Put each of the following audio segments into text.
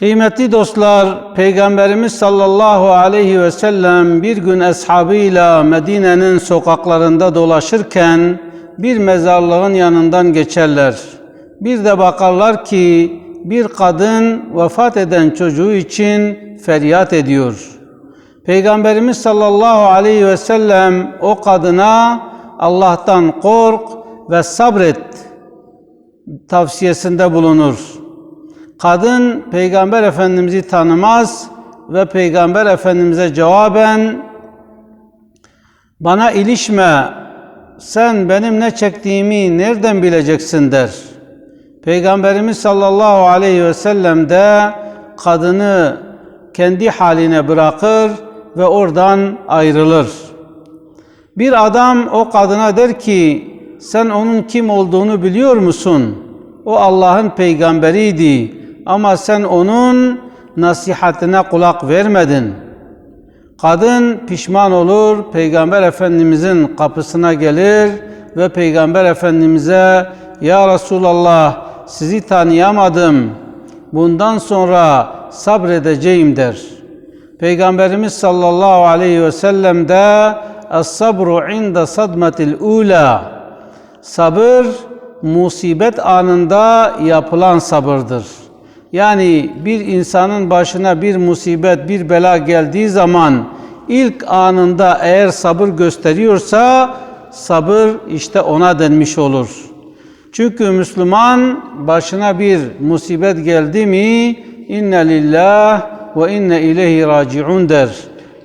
Kıymetli dostlar, Peygamberimiz sallallahu aleyhi ve sellem bir gün eshabıyla Medine'nin sokaklarında dolaşırken bir mezarlığın yanından geçerler. Bir de bakarlar ki bir kadın vefat eden çocuğu için feryat ediyor. Peygamberimiz sallallahu aleyhi ve sellem o kadına Allah'tan kork ve sabret tavsiyesinde bulunur. Kadın Peygamber Efendimiz'i tanımaz ve Peygamber Efendimiz'e cevaben bana ilişme sen benim ne çektiğimi nereden bileceksin der. Peygamberimiz sallallahu aleyhi ve sellem de kadını kendi haline bırakır ve oradan ayrılır. Bir adam o kadına der ki sen onun kim olduğunu biliyor musun? O Allah'ın peygamberiydi ama sen onun nasihatine kulak vermedin. Kadın pişman olur, Peygamber Efendimizin kapısına gelir ve Peygamber Efendimiz'e Ya Resulallah sizi tanıyamadım, bundan sonra sabredeceğim der. Peygamberimiz sallallahu aleyhi ve sellem de Es-sabru inde sadmetil ula Sabır musibet anında yapılan sabırdır. Yani bir insanın başına bir musibet, bir bela geldiği zaman ilk anında eğer sabır gösteriyorsa sabır işte ona denmiş olur. Çünkü Müslüman başına bir musibet geldi mi inne lillah ve inne ileyhi raciun der.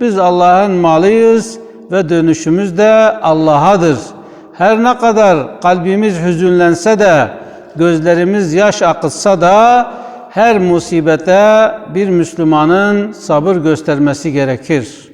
Biz Allah'ın malıyız ve dönüşümüz de Allah'adır. Her ne kadar kalbimiz hüzünlense de, gözlerimiz yaş akıtsa da her musibete bir Müslümanın sabır göstermesi gerekir.